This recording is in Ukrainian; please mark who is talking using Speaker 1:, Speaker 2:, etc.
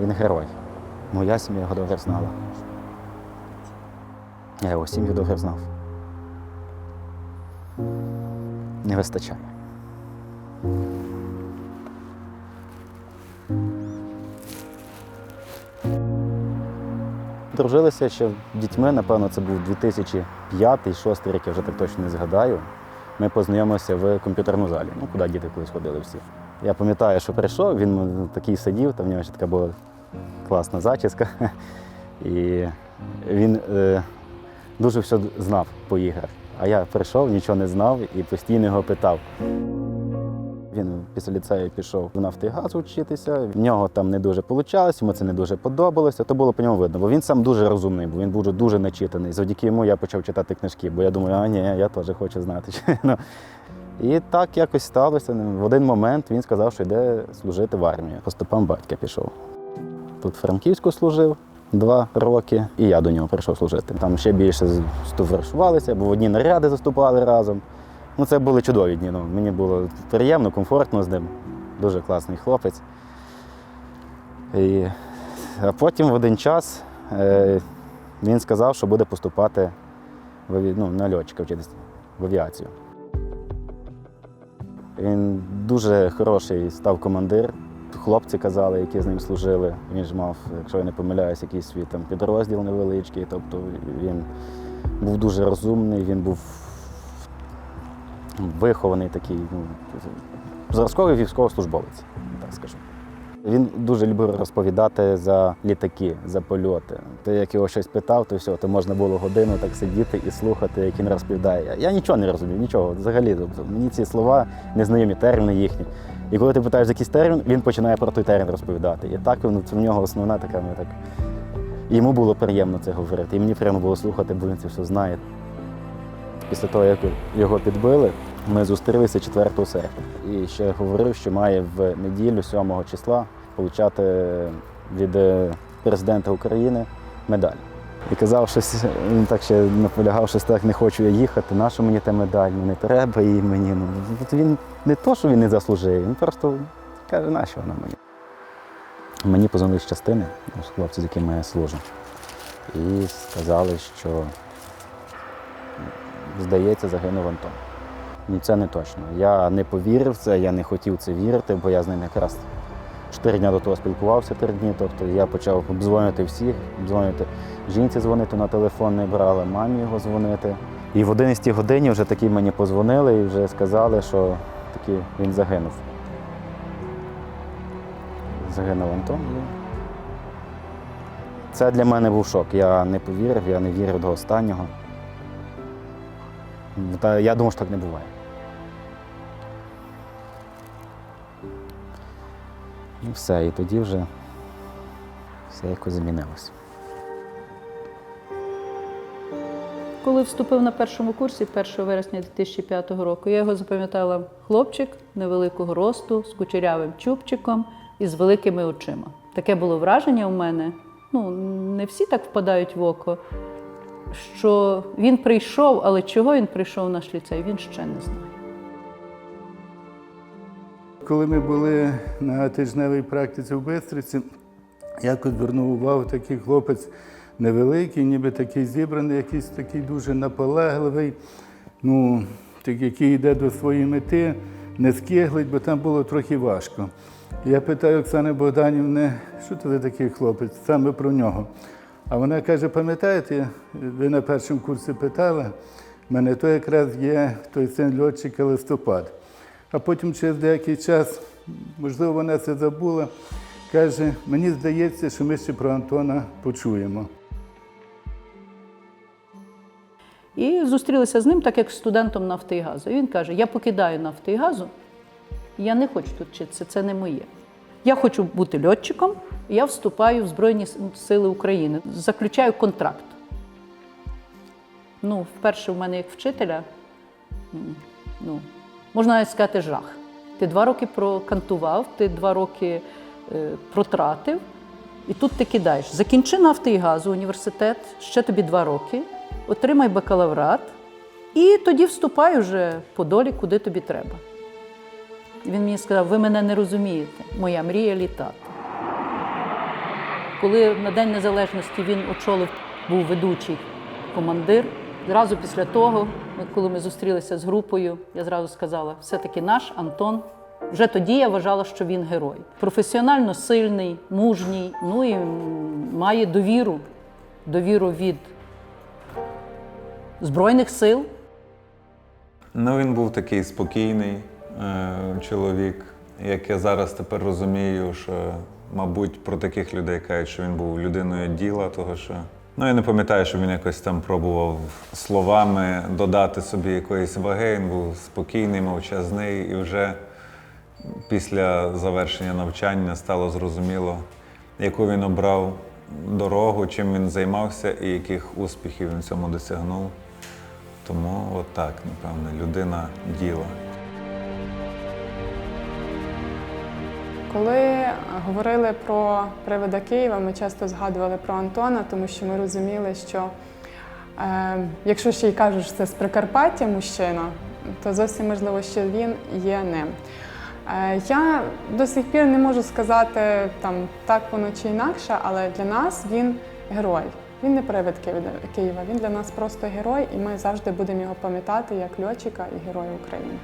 Speaker 1: Він герой. Моя сім'я його добре знала. Я його сім'ю добре знав. Не вистачає. Дружилися ще дітьми, напевно, це був 2005-2006 рік, я вже так точно не згадаю. Ми познайомилися в комп'ютерному залі, ну, куди діти колись ходили всі. Я пам'ятаю, що прийшов, він такий сидів, там в нього ще така була класна зачіска. І він е, дуже все знав по іграх. А я прийшов, нічого не знав і постійно його питав. Він після ліцею пішов в Нафтигаз вчитися. В нього там не дуже вийшло, йому це не дуже подобалося. То було по ньому видно, бо він сам дуже розумний, був, він був дуже начитаний. Завдяки йому я почав читати книжки, бо я думаю, а ні, я теж хочу знати. І так якось сталося. В один момент він сказав, що йде служити в армію. По стопам батька пішов. Тут в Франківську служив два роки, і я до нього прийшов служити. Там ще більше стоваришувалися, бо в одні наряди заступали разом. Ну, це були чудові дні. Ну, мені було приємно, комфортно з ним. Дуже класний хлопець. І... А потім в один час е, він сказав, що буде поступати в, ну, на льотчика вчитися в авіацію. Він дуже хороший став командир. Хлопці казали, які з ним служили. Він ж мав, якщо я не помиляюсь, якийсь свій там підрозділ невеличкий. Тобто він був дуже розумний, він був вихований такий, ну, зразковий військовослужбовець, так скажу. Він дуже любив розповідати за літаки, за польоти. Ти як його щось питав, то все, то можна було годину так сидіти і слухати, як він розповідає. Я нічого не розумів, нічого взагалі. Тобто, мені ці слова незнайомі терміни їхні. І коли ти питаєш за якийсь термін, він починає про той термін розповідати. І так ну, це в нього основна така. Ну, так. Йому було приємно це говорити. І мені приємно було слухати, бо він це все знає. Після того, як його підбили, ми зустрілися 4 серпня. І ще говорив, що має в неділю, 7 числа, отримати від е, президента України медаль. І казав, він так ще наполягав, що так не хочу я їхати, нащо мені та медаль, не треба її мені. Ну, він не то, що він не заслужив, він просто каже, нащо вона мені. Мені позвонили з частини, ну, з якими я служу, і сказали, що здається, загинув Антон. Ну, це не точно. Я не повірив в це, я не хотів це вірити, бо я з ним якраз чотири дні до того спілкувався три дні. Тобто я почав обдзвонювати всіх, обдзвонювати жінці дзвонити на телефон, не брали, мамі його дзвонити. І в 11 годині вже такі мені позвонили і вже сказали, що таки він загинув. Загинув Антон. Це для мене був шок. Я не повірив, я не вірив до останнього. Та я думав, що так не буває. І все, і тоді вже все якось змінилося.
Speaker 2: Коли вступив на першому курсі 1 вересня 2005 року, я його запам'ятала хлопчик невеликого росту, з кучерявим чубчиком і з великими очима. Таке було враження у мене. Ну, не всі так впадають в око, що він прийшов, але чого він прийшов в наш ліцей, він ще не знає.
Speaker 3: Коли ми були на тижневій практиці в Бистриці, якось звернув увагу такий хлопець невеликий, ніби такий зібраний, якийсь такий дуже наполегливий, ну, так, який йде до своєї мети, не скиглить, бо там було трохи важко. Я питаю Оксани Богданівни, що це за такий хлопець, саме про нього. А вона каже: пам'ятаєте, ви на першому курсі питали, в мене то якраз є той син льотчика листопад. А потім через деякий час, можливо, вона це забула, каже, мені здається, що ми ще про Антона почуємо.
Speaker 2: І зустрілися з ним, так як студентом нафти і газу. І він каже: Я покидаю нафти і газу, я не хочу тут вчитися, це не моє. Я хочу бути льотчиком, я вступаю в Збройні Сили України, заключаю контракт. Ну, вперше в мене як вчителя, ну, можна навіть сказати, жах. Ти два роки прокантував, ти два роки е, протратив, і тут ти кидаєш. Закінчи нафти і газу університет, ще тобі два роки, отримай бакалаврат, і тоді вступай вже по долі, куди тобі треба. Він мені сказав: ви мене не розумієте, моя мрія літати. Коли на День Незалежності він очолив, був ведучий командир. Зразу після того, коли ми зустрілися з групою, я зразу сказала, все-таки наш Антон. Вже тоді я вважала, що він герой. Професіонально сильний, мужній, ну і має довіру, довіру від Збройних сил,
Speaker 4: Ну, він був такий спокійний е, чоловік. Як я зараз тепер розумію, що, мабуть, про таких людей кажуть, що він був людиною діла, того що. Ну, я не пам'ятаю, що він якось там пробував словами додати собі якоїсь ваги. Він був спокійний, мовчазний, і вже після завершення навчання стало зрозуміло, яку він обрав дорогу, чим він займався і яких успіхів він цьому досягнув. Тому от напевне, людина діла.
Speaker 5: Коли говорили про привода Києва, ми часто згадували про Антона, тому що ми розуміли, що е, якщо ще й кажуть, що це з Прикарпаття мужчина, то зовсім можливо, що він є ним. Е, я до сих пір не можу сказати там так воно чи інакше, але для нас він герой. Він не привид Києва, він для нас просто герой, і ми завжди будемо його пам'ятати як льотчика і героя України.